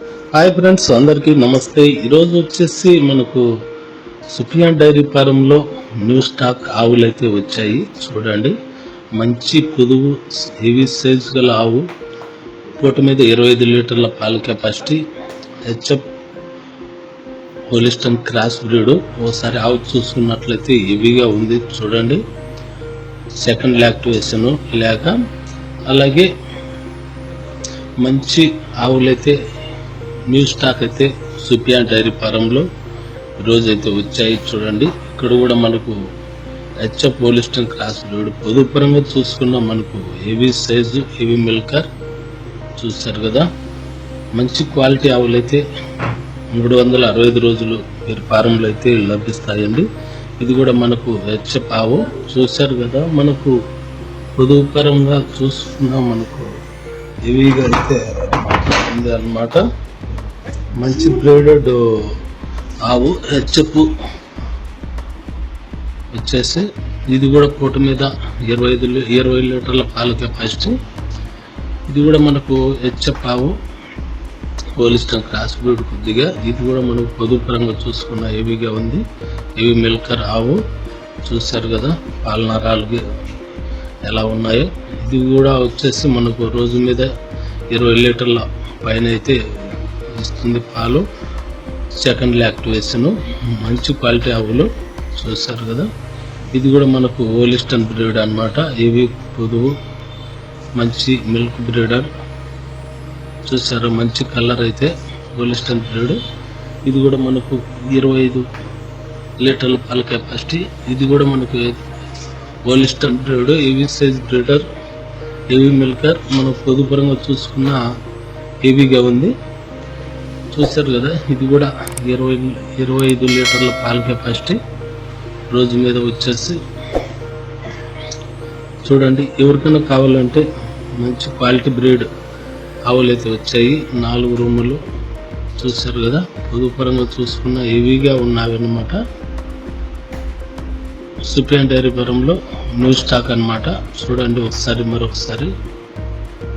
Hi friends అందరికీ నమస్తే. ఈరోజు వచ్చేసి మనకు సుఫియాన్ డైరీ ఫారంలో న్యూ స్టాక్ ఆవులు అయితే వచ్చాయి. చూడండి మంచి పొదువు హెవీ సైజ్ గల ఆవు. పూట మీద ఇరవై ఐదు లీటర్ల పాల capacity HF Holstein cross breed. ఓసారి ఆవు చూసుకున్నట్లయితే హెవీగా ఉంది. చూడండి సెకండ్ లాక్టివేషన్ లేక అలాగే మంచి ఆవులైతే న్యూ స్టాక్ అయితే సుప్యా డైరీ ఫారంలో రోజైతే అయితే వచ్చాయి చూడండి. ఇక్కడ కూడా మనకు హెచ్ఎఫ్ పోలిస్టన్ క్రాస్ బ్రీడ్ పొదుపరంగా చూసుకున్న మనకు హెవీ సైజు హెవీ మిల్కర్ చూస్తారు కదా. మంచి క్వాలిటీ ఆవులైతే మూడు వందల అరవై ఐదు రోజులు మీరు ఫారంలో అయితే లభిస్తాయండి. ఇది కూడా మనకు హెచ్ఎఫ్ ఆవు చూశారు కదా. మనకు పొదుపరంగా చూసుకున్న మనకు హెవీగా అయితే ఉంది అన్నమాట. మంచి బ్రీడెడ్ ఆవు హెచ్ఎఫ్ వచ్చేసి ఇది కూడా పూట మీద ఇరవై ఐదు ఇరవై లీటర్ల పాల కెపాసిటీ ఇది కూడా మనకు హెచ్ఎఫ్ ఆవు పోలిస్టన్ క్రాస్ బ్రీడ్ కొద్దిగా. ఇది కూడా మనకు పొదుపరంగా చూసుకున్న హెవీగా ఉంది. హెవీ మిల్కర్ ఆవు చూశారు కదా పాలనరాలు ఎలా ఉన్నాయో. ఇది కూడా వచ్చేసి మనకు రోజు మీద ఇరవై లీటర్ల పైన అయితే ఇస్తుంది పాలు. సెకండ్ యాక్టివేషన్ మంచి క్వాలిటీ ఆవులు చూశారు కదా. ఇది కూడా మనకు ఓలిస్టన్ బ్రీడ్ అనమాట ఇవి పొదువు మంచి మిల్క్ బ్రీడర్ చూసారు మంచి కలర్ అయితే ఓలిస్టన్ బ్రీడ్ ఇది కూడా మనకు ఇరవై ఐదు లీటర్ల పాల కెపాసిటీ ఇది కూడా మనకు Holstein breed heavy size breeder heavy milker మనం పొదుపరంగా చూసుకున్న హెవీగా ఉంది. చూశారు కదా ఇది కూడా ఇరవై ఇరవై ఐదు లీటర్ల పాల కెపాసిటీ రోజు మీద వచ్చేసి. చూడండి ఎవరికైనా కావాలంటే మంచి క్వాలిటీ బ్రీడ్ ఆవులు అయితే వచ్చాయి. నాలుగు రూములు చూశారు కదా పొదుపరంగా చూసుకున్న హెవీగా ఉన్నవి అన్నమాట సుప్రీం డైరీ ఫారంలో న్యూ స్టాక్ అన్నమాట. చూడండి ఒకసారి మరొకసారి.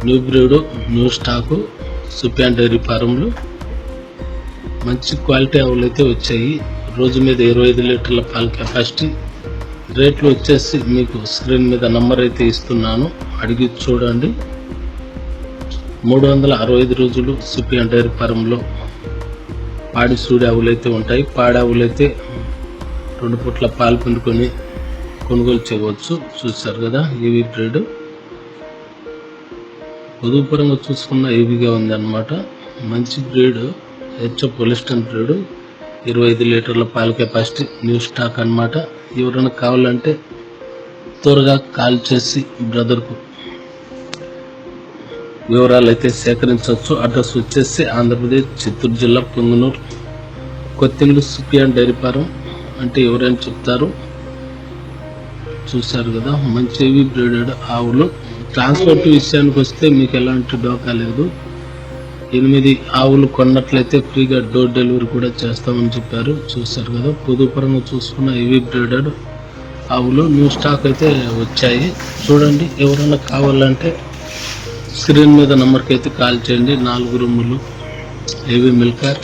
New breed new stock supreme dairy ఫారంలో మంచి క్వాలిటీ ఆవులు అయితే వచ్చాయి. రోజు మీద ఇరవై ఐదు లీటర్ల పాల కెపాసిటీ రేట్లు వచ్చేసి మీకు స్క్రీన్ మీద నంబర్ అయితే ఇస్తున్నాను. అడిగి చూడండి. మూడు వందల అరవై ఐదు రోజులు సుప్రీం డైరీ ఫారంలో పాడి సూడి ఆవులు అయితే ఉంటాయి. పాడి ఆవులు అయితే రెండు పూట్ల పాలు పిండుకొని కొనుగోలు చేయవచ్చు. చూశారు కదా ఏవి బ్రీడ్. పొదుపురంగా చూసుకున్న ఏవిగా ఉంది అనమాట మంచి బ్రీడ్. హెచ్ఎఫ్ పొలిస్టన్ బ్రీడ్ ఇరవై ఐదు లీటర్ల పాల కెపాసిటీ న్యూ స్టాక్ అన్నమాట. ఎవరైనా కావాలంటే త్వరగా కాల్ చేసి బ్రదర్కు వివరాలు అయితే సేకరించవచ్చు. అడ్రస్ వచ్చేసి ఆంధ్రప్రదేశ్ చిత్తూరు జిల్లా పొంగనూరు కొత్తింగులు సుఖియాన్ డైరీ ఫారం. అంటే ఎవరైనా చెప్తారు చూశారు కదా మంచివి బ్రీడెడ్ ఆవులు. ట్రాన్స్పోర్ట్ విషయానికి వస్తే మీకు ఎలాంటి డోకా లేదు. ఎనిమిది ఆవులు కొన్నట్లయితే ఫ్రీగా డోర్ డెలివరీ కూడా చేస్తామని చెప్పారు. చూశారు కదా పొదుపరంగా చూసుకున్న హెవీ బ్రీడెడ్ ఆవులు న్యూ స్టాక్ అయితే వచ్చాయి. చూడండి ఎవరైనా కావాలంటే స్క్రీన్ మీద నెంబర్కి అయితే కాల్ చేయండి. నాలుగు రూములు హెవీ మిల్కర్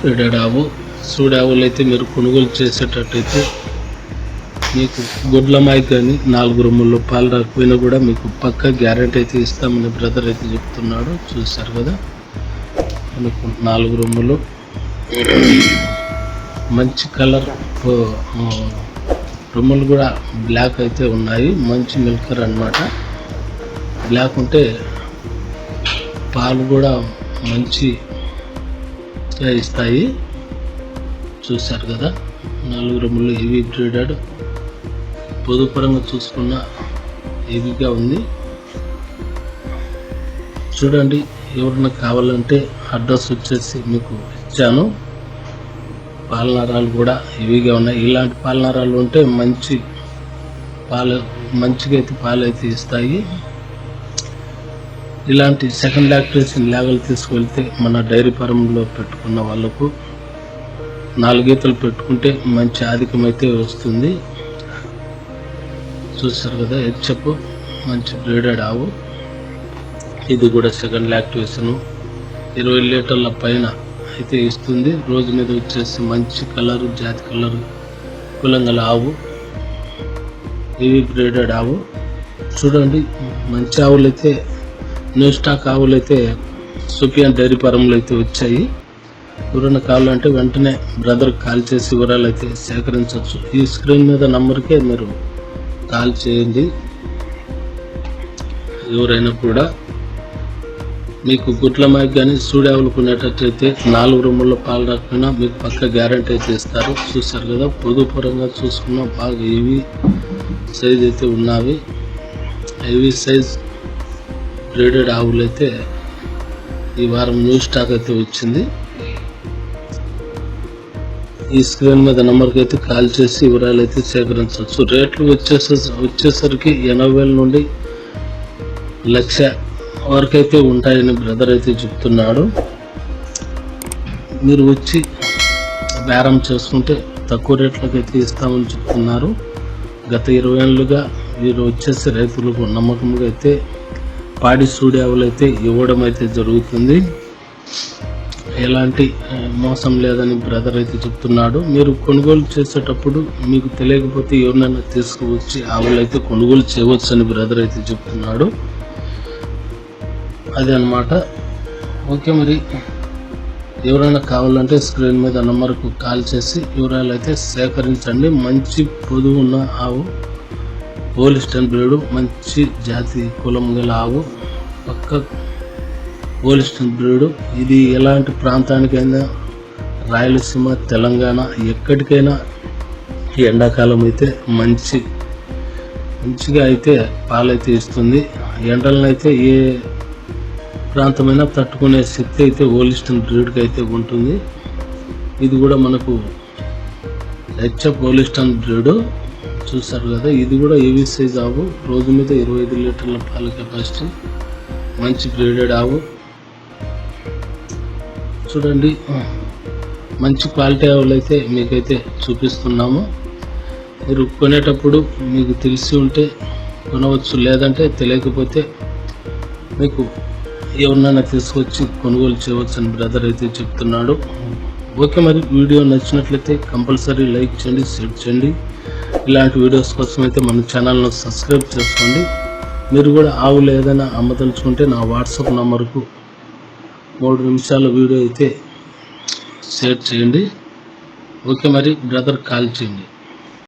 బ్రీడెడ్ ఆవు. సూడి ఆవులు అయితే మీరు కొనుగోలు చేసేటట్టయితే మీకు గుడ్ల మైక్ కానీ నాలుగు రూముల్లో పాలు రాకపోయినా కూడా మీకు పక్క గ్యారెంటీ అయితే ఇస్తామని బ్రదర్ అయితే చెప్తున్నాడు. చూశారు కదా. మనకు నాలుగు రూములు మంచి కలర్ రొమ్ములు కూడా బ్లాక్ అయితే ఉన్నాయి. మంచి మిల్కర్ అన్నమాట. బ్లాక్ ఉంటే పాలు కూడా మంచిగా ఇస్తాయి. చూశారు కదా. నాలుగు రొమ్ములు హెవీ పొదుపరంగా చూసుకున్న హెవీగా ఉంది? చూడండి ఎవరైనా కావాలంటే అడ్రస్ వచ్చేసి మీకు ఇచ్చాను. పాలనరాలు కూడా హెవీగా ఉన్నాయి. ఇలాంటి పాలనారాలు ఉంటే మంచి పాలు మంచిగా అయితే పాలు అయితే ఇస్తాయి. ఇలాంటి సెకండ్ లాక్టేషన్ లేగలు తీసుకెళ్తే మన డైరీ ఫారంలో పెట్టుకున్న వాళ్ళకు నాలుగీతలు పెట్టుకుంటే మంచి ఆధికమైతే వస్తుంది. చూస్తారు కదా హెచ్ఎఫ్ మంచి బ్రీడెడ్ ఆవు. ఇది కూడా సెకండ్ యాక్టివేషన్. ఇరవై లీటర్ల పైన అయితే ఇస్తుంది. రోజు మీద వచ్చేసి మంచి కలరు జాతి కలరు కులంగల ఆవు. ఇవి బ్రేడెడ్ ఆవు. చూడండి మంచి ఆవులు అయితే న్యూ స్టాక్ ఆవులు అయితే సుపియన్ డైరీ ఫారంలో అయితే వచ్చాయి. ఎవరైనా కావాలంటే వెంటనే బ్రదర్ కాల్ చేసి వివరాలు అయితే సేకరించవచ్చు. ఈ స్క్రీన్ మీద నంబర్కే మీరు కాల్ చేయండి. ఎవరైనా కూడా మీకు గుడ్ల మైక్ కానీ సూడావులు కొనేటట్టయితే నాలుగు రూముల్లో పాలు రాకపోయినా మీకు పక్క గ్యారంటీ అయితే ఇస్తారు. చూస్తారు కదా పొదుపురంగా చూసుకున్న బాగా హెవీ సైజ్ అయితే ఉన్నవి. హెవీ సైజ్ బ్రేడెడ్ ఆవులు అయితే ఈ వారం న్యూ స్టాక్ అయితే వచ్చింది. ఈ స్క్రీన్ మీద నెంబర్కి అయితే కాల్ చేసి వివరాలు అయితే సేకరించవచ్చు. రేట్లు వచ్చేసే వచ్చేసరికి ఎనభై వేల నుండి లక్ష వరకు అయితే ఉంటాయని బ్రదర్ అయితే చెప్తున్నాడు. మీరు వచ్చి బేరం చేసుకుంటే తక్కువ రేట్లకు అయితే ఇస్తామని చెప్తున్నారు. గత ఇరవై ఏళ్ళుగా వీరు వచ్చేసి రైతులకు నమ్మకంగా అయితే పాడి సూడి అయితే ఇవ్వడం అయితే జరుగుతుంది. ఎలాంటి మోసం లేదని బ్రదర్ అయితే చెప్తున్నాడు. మీరు కొనుగోలు చేసేటప్పుడు మీకు తెలియకపోతే ఎవరినైనా తీసుకువచ్చి ఆవులు అయితే కొనుగోలు చేయవచ్చు అని బ్రదర్ అయితే చెప్తున్నాడు. అదే అన్నమాట. ఓకే మరి. ఎవరైనా కావాలంటే స్క్రీన్ మీద నంబర్కు కాల్ చేసి వివరాలు అయితే సేకరించండి. మంచి పొదువు ఉన్న ఆవు హోలిస్టన్ బ్రీడు మంచి జాతి కులం గల ఆవు పక్క పోలిస్టన్ బ్రీడు ఇది ఎలాంటి ప్రాంతానికైనా రాయలసీమ తెలంగాణ ఎక్కడికైనా ఎండాకాలం అయితే మంచి మంచిగా అయితే పాలైతే ఇస్తుంది. ఎండలను అయితే ఏ ప్రాంతమైనా తట్టుకునే శక్తి అయితే ఓలిస్టన్ బ్రీడ్కి అయితే ఉంటుంది. ఇది కూడా మనకు హెచ్ఎఫ్ ఓలిస్టన్ బ్రీడ్ చూస్తారు కదా ఇది కూడా ఏవి సైజ్ ఆవు. రోజు మీద ఇరవై ఐదు లీటర్ల పాల కెపాసిటీ. మంచి బ్రీడెడ్ ఆవు. చూడండి. మంచి క్వాలిటీ ఆవులు అయితే మీకైతే చూపిస్తున్నాము. మీరు కొనేటప్పుడు మీకు తెలిసి ఉంటే కొనవచ్చు లేదంటే తెలియకపోతే మీకు ఎవరినైనా తీసుకొచ్చి కొనుగోలు చేయవచ్చు అని బ్రదర్ అయితే చెప్తున్నాడు. ఓకే మరి వీడియో నచ్చినట్లయితే కంపల్సరీ లైక్ చేయండి షేర్ చేయండి. ఇలాంటి వీడియోస్ కోసం అయితే మన ఛానల్ను సబ్స్క్రైబ్ చేసుకోండి. మీరు కూడా ఆవులు ఏదైనా అమ్మదలుచుకుంటే నా వాట్సాప్ నంబర్కు మూడు నిమిషాల వీడియో అయితే షేర్ చేయండి. ఓకే మరి బ్రదర్ కాల్ చేయండి.